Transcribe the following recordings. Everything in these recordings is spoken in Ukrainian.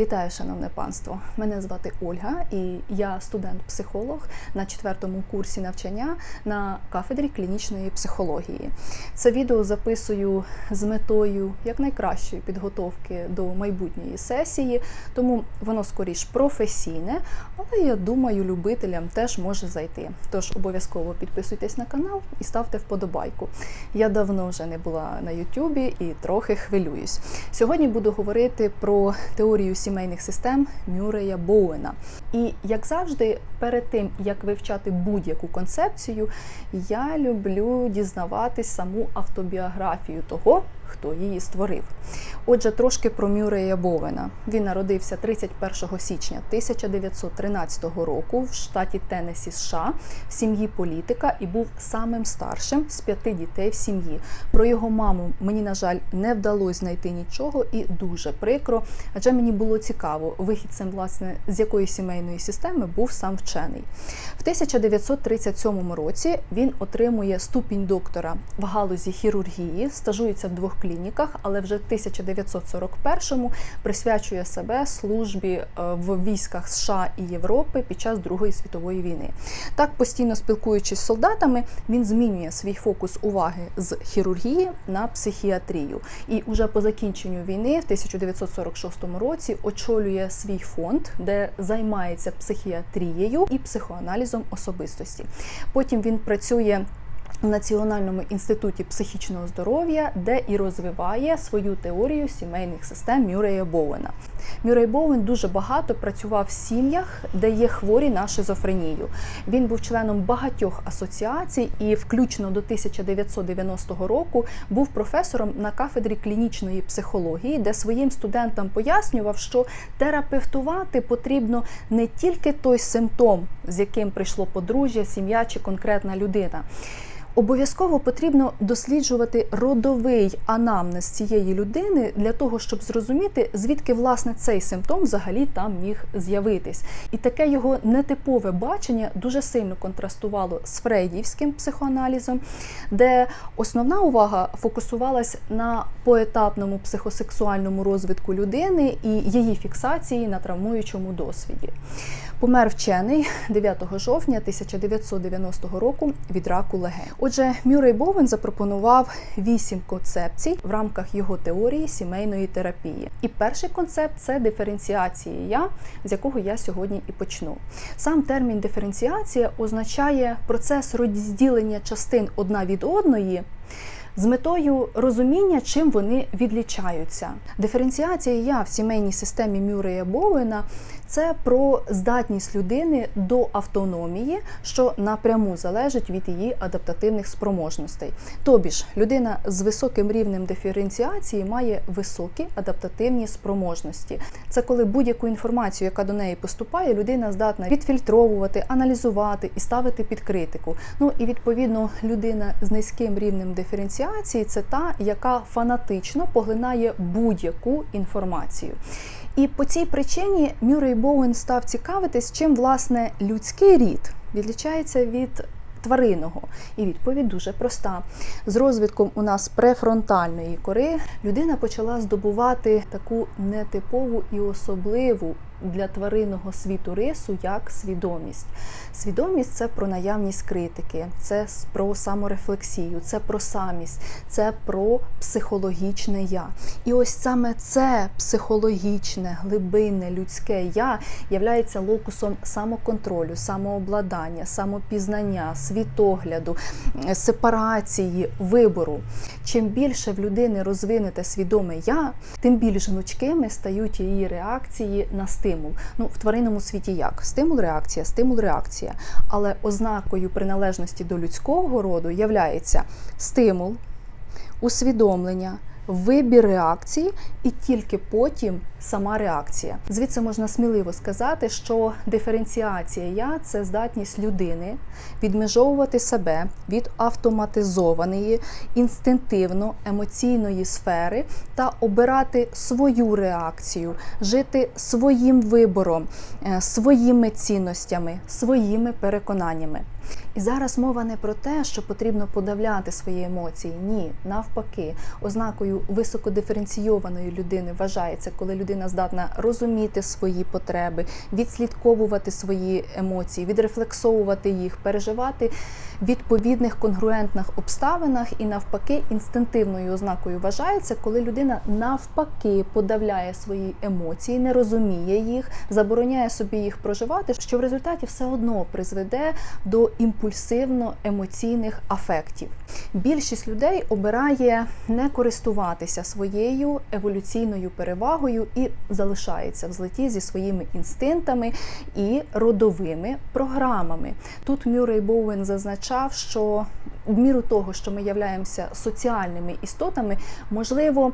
Вітаю, шановне панство! Мене звати Ольга, і я студент-психолог на четвертому курсі навчання на кафедрі клінічної психології. Це відео записую з метою якнайкращої підготовки до майбутньої сесії, тому воно скоріш професійне, але я думаю, любителям теж може зайти. Тож обов'язково підписуйтесь на канал і ставте вподобайку. Я давно вже не була на Ютубі і трохи хвилююсь. Сьогодні буду говорити про теорію сімейних систем Мюрея Боуена. І як завжди, перед тим як вивчати будь-яку концепцію, я люблю дізнаватись саму автобіографію того, хто її створив. Отже, трошки про Мюрея Боуена. Він народився 31 січня 1913 року в штаті Теннессі, США, в сім'ї політика і був самим старшим з п'яти дітей в сім'ї. Про його маму мені, на жаль, не вдалося знайти нічого і дуже прикро, адже мені було цікаво, вихідцем, власне, з якої сімейної системи був сам вчений. В 1937 році він отримує ступінь доктора в галузі хірургії, стажується в двох клініках, але вже 1941-му присвячує себе службі е, в військах США і Європи під час Другої світової війни. Так, постійно спілкуючись з солдатами, він змінює свій фокус уваги з хірургії на психіатрію. І уже по закінченню війни, в 1946 році, очолює свій фонд, де займається психіатрією і психоаналізом особистості. Потім він працює. В Національному інституті психічного здоров'я, де і розвиває свою теорію сімейних систем Мюрея Боуена. Мюрей Боуен дуже багато працював в сім'ях, де є хворі на шизофренію. Він був членом багатьох асоціацій і, включно до 1990 року, був професором на кафедрі клінічної психології, де своїм студентам пояснював, що терапевтувати потрібно не тільки той симптом, з яким прийшло подружжя, сім'я чи конкретна людина. Обов'язково потрібно досліджувати родовий анамнез цієї людини для того, щоб зрозуміти, звідки власне цей симптом взагалі там міг з'явитись. І таке його нетипове бачення дуже сильно контрастувало з фрейдівським психоаналізом, де основна увага фокусувалась на поетапному психосексуальному розвитку людини і її фіксації на травмуючому досвіді. Помер вчений 9 жовтня 1990 року від раку легень. Отже, Мюррей Боуен запропонував вісім концепцій в рамках його теорії сімейної терапії. І перший концепт це диференціація я, з якого я сьогодні і почну. Сам термін диференціація означає процес розділення частин одна від одної. З метою розуміння, чим вони відлічаються. Диференціація я в сімейній системі Мюрея Боуена це про здатність людини до автономії, що напряму залежить від її адаптативних спроможностей. Тобі ж людина з високим рівнем диференціації має високі адаптативні спроможності. Це коли будь-яку інформацію, яка до неї поступає, людина здатна відфільтровувати, аналізувати і ставити під критику. Ну і відповідно людина з низьким рівнем диференціації це та, яка фанатично поглинає будь-яку інформацію. І по цій причині Мюррей Боуен став цікавитись, чим власне людський рід відлічається від тваринного. І відповідь дуже проста. З розвитком у нас префронтальної кори людина почала здобувати таку нетипову і особливу. Для тваринного світу рису як свідомість. Свідомість це про наявність критики, це про саморефлексію, це про самість, це про психологічне я. І ось саме це психологічне, глибинне людське я являється локусом самоконтролю, самообладання, самопізнання, світогляду, сепарації, вибору. Чим більше в людини розвинете свідоме я, тим більш гнучкими стають її реакції на стимул. Ну, в тваринному світі як? Стимул, реакція, стимул, реакція. Але ознакою приналежності до людського роду являється стимул, усвідомлення. Вибір реакції і тільки потім сама реакція. Звідси можна сміливо сказати, що диференціація я це здатність людини відмежовувати себе від автоматизованої, інстинктивно емоційної сфери та обирати свою реакцію, жити своїм вибором, своїми цінностями, своїми переконаннями. І зараз мова не про те, що потрібно подавляти свої емоції. Ні, навпаки, ознакою високодиференційованої людини вважається, коли людина здатна розуміти свої потреби, відслідковувати свої емоції, відрефлексовувати їх, переживати відповідних конгруентних обставинах і навпаки інстинктивною ознакою вважається, коли людина навпаки подавляє свої емоції, не розуміє їх, забороняє собі їх проживати, що в результаті все одно призведе до імпульсивно-емоційних афектів. Більшість людей обирає не користуватися своєю еволюційною перевагою і залишається в злеті зі своїми інстинктами і родовими програмами. Тут Мюррей Боуен зазначав, що в міру того, що ми являємося соціальними істотами, можливо,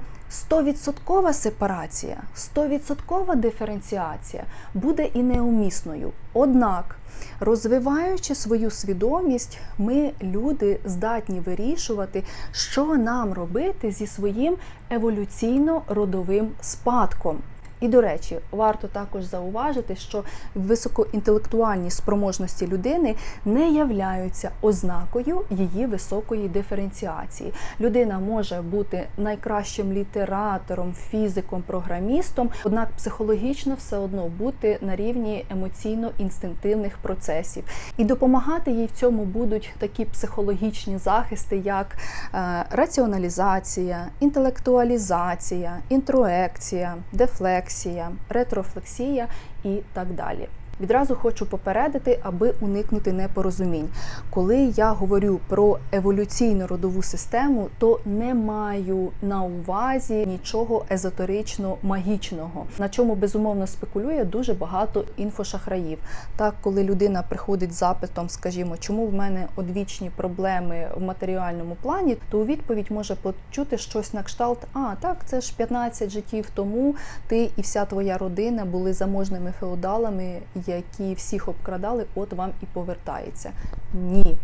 100% сепарація, 100% диференціація буде і неумісною. Однак, розвиваючи свою свідомість, ми, люди, здатні вирішувати, що нам робити зі своїм еволюційно-родовим спадком. І до речі, варто також зауважити, що високоінтелектуальні спроможності людини не являються ознакою її високої диференціації. Людина може бути найкращим літератором, фізиком, програмістом, однак психологічно все одно бути на рівні емоційно-інстинктивних процесів. І допомагати їй в цьому будуть такі психологічні захисти, як е, раціоналізація, інтелектуалізація, інтроекція, дефлексія рефлексія, ретрофлексія і так далі. Відразу хочу попередити, аби уникнути непорозумінь. Коли я говорю про еволюційну родову систему, то не маю на увазі нічого езотерично-магічного, на чому безумовно спекулює дуже багато інфошахраїв. Так, коли людина приходить з запитом, скажімо, чому в мене одвічні проблеми в матеріальному плані, то у відповідь може почути щось на кшталт: а так, це ж 15 життів тому ти і вся твоя родина були заможними феодалами які всіх обкрадали, от вам і повертається. Ні.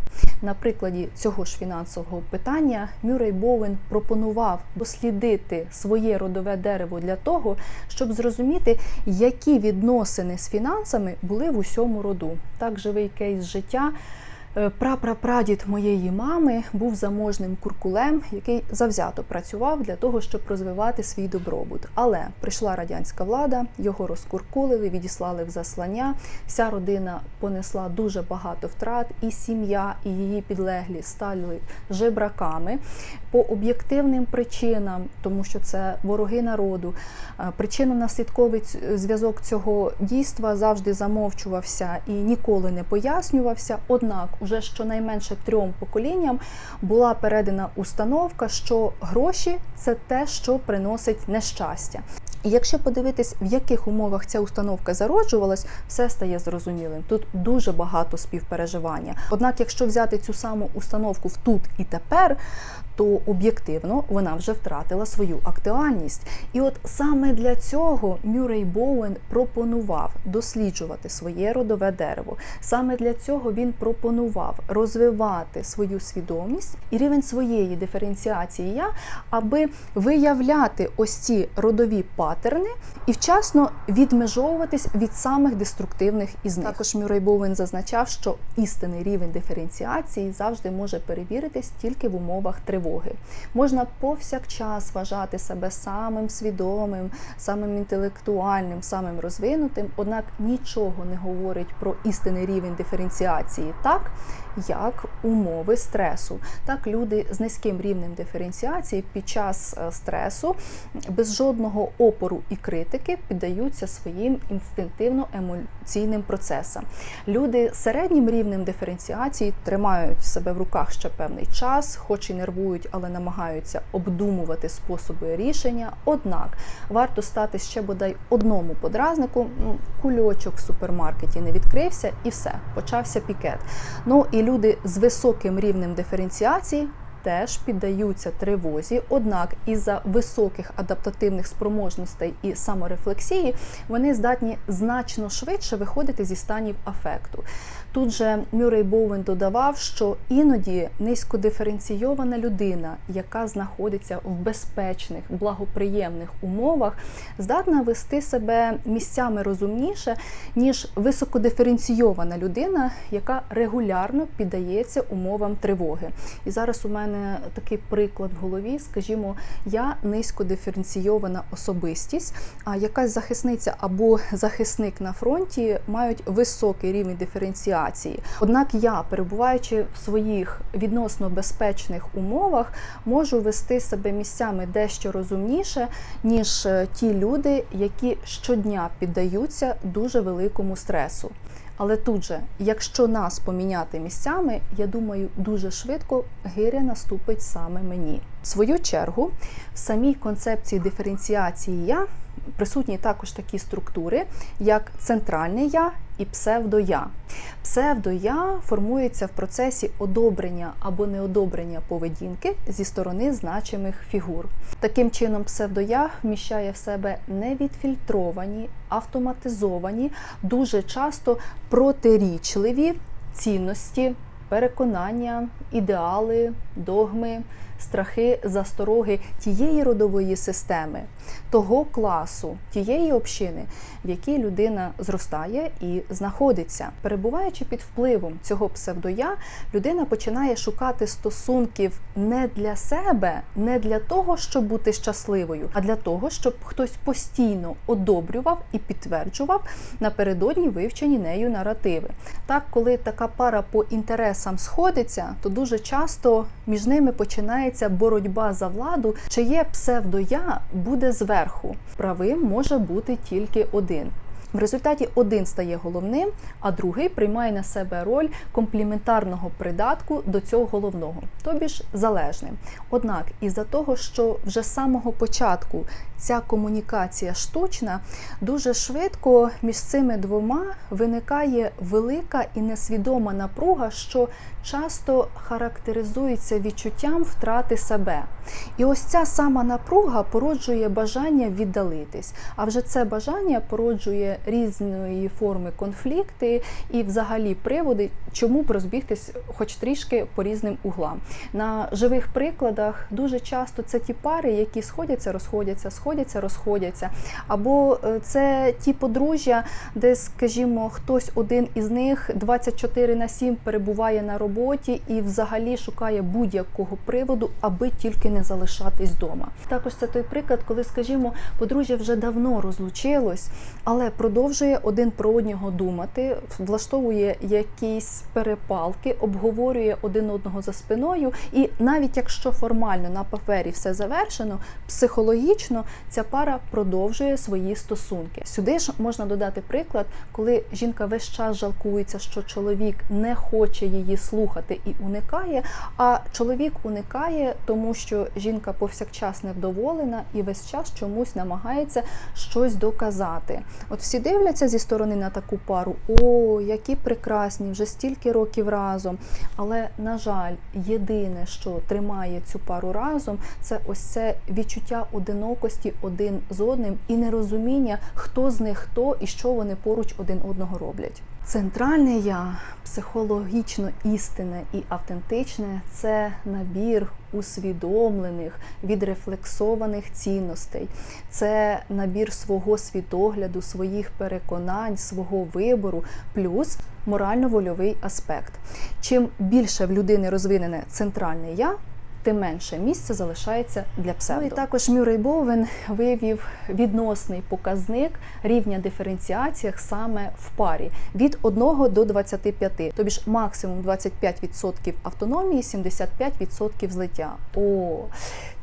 На прикладі цього ж фінансового питання Мюррей Боуен пропонував дослідити своє родове дерево для того, щоб зрозуміти, які відносини з фінансами були в усьому роду. Так живий кейс життя. Е, прапрапрадід моєї мами був заможним куркулем, який завзято працював для того, щоб розвивати свій добробут. Але прийшла радянська влада, його розкуркулили, відіслали в заслання. Вся родина понесла дуже багато втрат, і сім'я, і її підлеглі стали жебраками по об'єктивним причинам, тому що це вороги народу. Е, Причинно-наслідковий зв'язок цього дійства завжди замовчувався і ніколи не пояснювався. Однак уже щонайменше трьом поколінням була передана установка, що гроші це те, що приносить нещастя. І якщо подивитись, в яких умовах ця установка зароджувалась, все стає зрозумілим. Тут дуже багато співпереживання. Однак, якщо взяти цю саму установку в тут і тепер, то об'єктивно вона вже втратила свою актуальність. І от саме для цього Мюррей Боуен пропонував досліджувати своє родове дерево. Саме для цього він пропонував розвивати свою свідомість і рівень своєї диференціації я, аби виявляти ось ці родові патерни і вчасно відмежовуватись від самих деструктивних із них. Також Мюррей Боуен зазначав, що істинний рівень диференціації завжди може перевіритись тільки в умовах тривоги. Можна повсякчас вважати себе самим свідомим, самим інтелектуальним, самим розвинутим, однак нічого не говорить про істинний рівень диференціації, так як умови стресу. Так, люди з низьким рівнем диференціації під час е, стресу без жодного опору і критики піддаються своїм інстинктивно-емоційним процесам. Люди з середнім рівнем диференціації тримають себе в руках ще певний час, хоч і нервують, але намагаються обдумувати способи рішення. Однак варто стати ще бодай одному подразнику, ну, кульочок в супермаркеті не відкрився, і все, почався пікет. Ну і люди з високим рівнем диференціації теж піддаються тривозі, однак із-за високих адаптативних спроможностей і саморефлексії вони здатні значно швидше виходити зі станів афекту. Тут же Мюррей Боуен додавав, що іноді низькодиференційована людина, яка знаходиться в безпечних, благоприємних умовах, здатна вести себе місцями розумніше, ніж високодиференційована людина, яка регулярно піддається умовам тривоги. І зараз у мене такий приклад в голові. Скажімо, я низькодиференційована особистість, а якась захисниця або захисник на фронті мають високий рівень диференціації. Однак я, перебуваючи в своїх відносно безпечних умовах, можу вести себе місцями дещо розумніше, ніж е, ті люди, які щодня піддаються дуже великому стресу. Але тут же, якщо нас поміняти місцями, я думаю, дуже швидко гиря наступить саме мені. В свою чергу, в самій концепції диференціації я присутні також такі структури, як центральне я і псевдоя. Псевдоя формується в процесі одобрення або неодобрення поведінки зі сторони значимих фігур. Таким чином, псевдоя вміщає в себе невідфільтровані, автоматизовані, дуже часто протирічливі цінності, переконання, ідеали, догми. Страхи, застороги тієї родової системи, того класу, тієї общини, в якій людина зростає і знаходиться. Перебуваючи під впливом цього псевдоя, людина починає шукати стосунків не для себе, не для того, щоб бути щасливою, а для того, щоб хтось постійно одобрював і підтверджував напередодні вивчені нею наративи. Так, коли така пара по інтересам сходиться, то дуже часто між ними починається боротьба за владу, чиє псевдоя буде зверху. Правим може бути тільки один. В результаті один стає головним, а другий приймає на себе роль компліментарного придатку до цього головного, тобі ж залежним. Однак, із-за того, що вже з самого початку ця комунікація штучна, дуже швидко між цими двома виникає велика і несвідома напруга, що часто характеризується відчуттям втрати себе. І ось ця сама напруга породжує бажання віддалитись. А вже це бажання породжує різної форми конфлікти і, взагалі, приводи, чому б розбігтись, хоч трішки по різним углам. На живих прикладах дуже часто це ті пари, які сходяться, розходяться, сходяться, розходяться. Або е, це ті подружжя, де, скажімо, хтось один із них 24 на 7 перебуває на роботі і взагалі шукає будь-якого приводу, аби тільки не залишатись вдома. Також це той приклад, коли, скажімо, подружжя вже давно розлучилось, але продовжує один про одного думати, влаштовує якісь перепалки, обговорює один одного за спиною. І навіть якщо формально на папері все завершено, психологічно ця пара продовжує свої стосунки. Сюди ж можна додати приклад, коли жінка весь час жалкується, що чоловік не хоче її слухати і уникає. А чоловік уникає, тому що жінка повсякчас невдоволена і весь час чомусь намагається щось доказати. От всі дивляться зі сторони на таку пару: о, які прекрасні, вже стільки років разом. Але, на жаль, єдине, що тримає цю пару разом, це ось це відчуття одинокості один з одним і нерозуміння, хто з них хто і що вони поруч один одного роблять. Центральне я психологічно істинне і автентичне це набір усвідомлених, відрефлексованих цінностей, це набір свого світогляду, своїх переконань, свого вибору, плюс морально-вольовий аспект. Чим більше в людини розвинене центральне я тим менше місця залишається для псевдо. Ну, і також Мюррей Боуен вивів відносний показник рівня диференціації саме в парі від 1 до 25, тобі ж максимум 25% автономії, 75% злиття. О,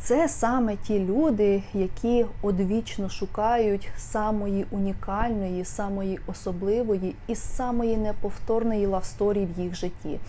Це саме ті люди, які одвічно шукають самої унікальної, самої особливої і самої неповторної лавсторії в їх житті.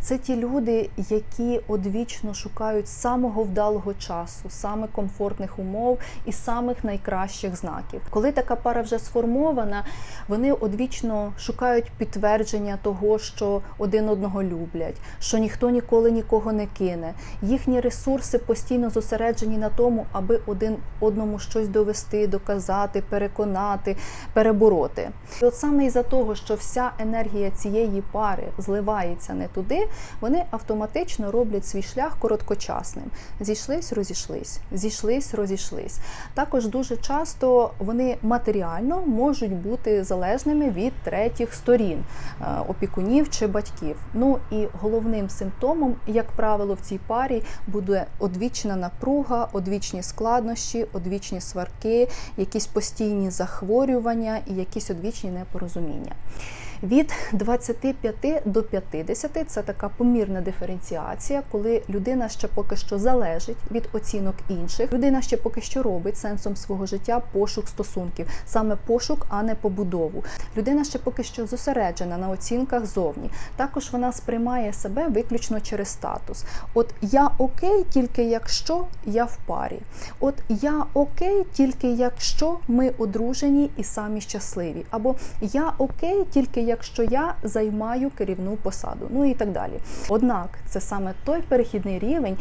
Це ті люди, які одвічно шукають самого вдалого часу, саме комфортних умов і самих найкращих знаків. Коли така пара вже сформована, вони одвічно шукають підтвердження того, що один одного люблять, що ніхто ніколи нікого не кине. Їхні ресурси постійно зосереджені на тому, аби один одному щось довести, доказати, переконати, перебороти. І от саме із-за того, що вся енергія цієї пари зливається не туди, вони автоматично роблять свій шлях короткочасним. Зійшлись, розійшлись, зійшлись, розійшлись. Також дуже часто вони матеріально можуть бути залежними від третіх сторін е, опікунів чи батьків. Ну і головним симптомом, як правило, в цій парі буде одвічна напруга, одвічні складнощі, одвічні сварки, якісь постійні захворювання і якісь одвічні непорозуміння. Від 25 до 50 це така помірна диференціація, коли людина ще поки що залежить від оцінок інших. Людина ще поки що робить сенсом свого життя пошук стосунків, саме пошук, а не побудову. Людина ще поки що зосереджена на оцінках зовні. Також вона сприймає себе виключно через статус. От я окей, тільки якщо я в парі. От я окей, тільки якщо ми одружені і самі щасливі. Або я окей, тільки якщо я займаю керівну посаду, ну і так далі. Однак це саме той перехідний рівень,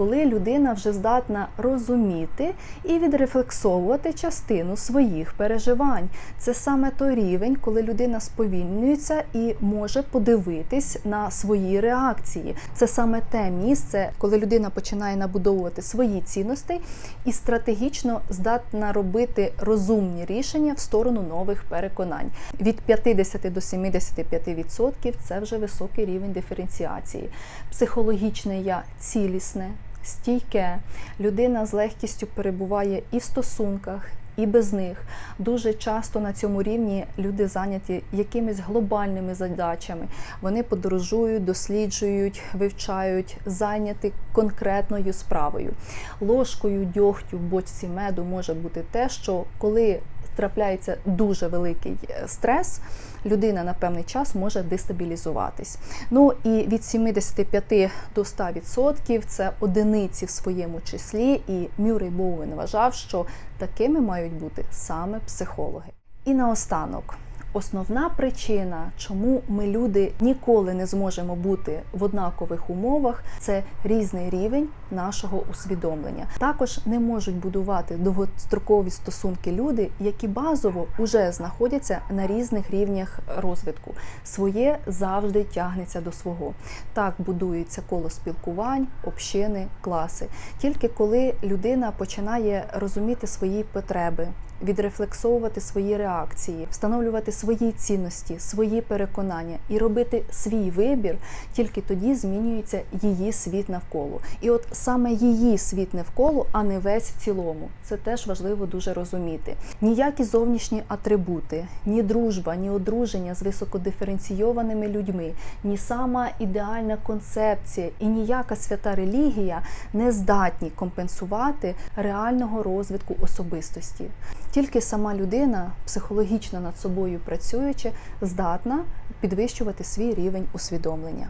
коли людина вже здатна розуміти і відрефлексовувати частину своїх переживань. Це саме той рівень, коли людина сповільнюється і може подивитись на свої реакції. Це саме те місце, коли людина починає набудовувати свої цінності і стратегічно здатна робити розумні рішення в сторону нових переконань. Від 50 до 75% це вже високий рівень диференціації. Психологічне я цілісне, стійке. Людина з легкістю перебуває і в стосунках. І без них дуже часто на цьому рівні люди зайняті якимись глобальними задачами. Вони подорожують, досліджують, вивчають, зайняті конкретною справою. Ложкою дьогтю в бочці меду може бути те, що коли трапляється дуже великий е, стрес, людина на певний час може дестабілізуватись. Ну і від 75 до 100% це одиниці в своєму числі, і Мюррей Боуен вважав, що такими мають бути саме психологи. І наостанок. Основна причина, чому ми люди ніколи не зможемо бути в однакових умовах, це різний рівень нашого усвідомлення. Також не можуть будувати довгострокові стосунки люди, які базово вже знаходяться на різних рівнях розвитку. Своє завжди тягнеться до свого. Так будується коло спілкувань, общини, класи. Тільки коли людина починає розуміти свої потреби відрефлексовувати свої реакції, встановлювати свої цінності, свої переконання і робити свій вибір, тільки тоді змінюється її світ навколо. І от саме її світ навколо, а не весь в цілому. Це теж важливо дуже розуміти. Ніякі зовнішні атрибути, ні дружба, ні одруження з високодиференційованими людьми, ні сама ідеальна концепція і ніяка свята релігія не здатні компенсувати реального розвитку особистості. Тільки сама людина, психологічно над собою працюючи, здатна підвищувати свій рівень усвідомлення.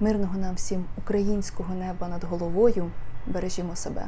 Мирного нам всім українського неба над головою. Бережімо себе.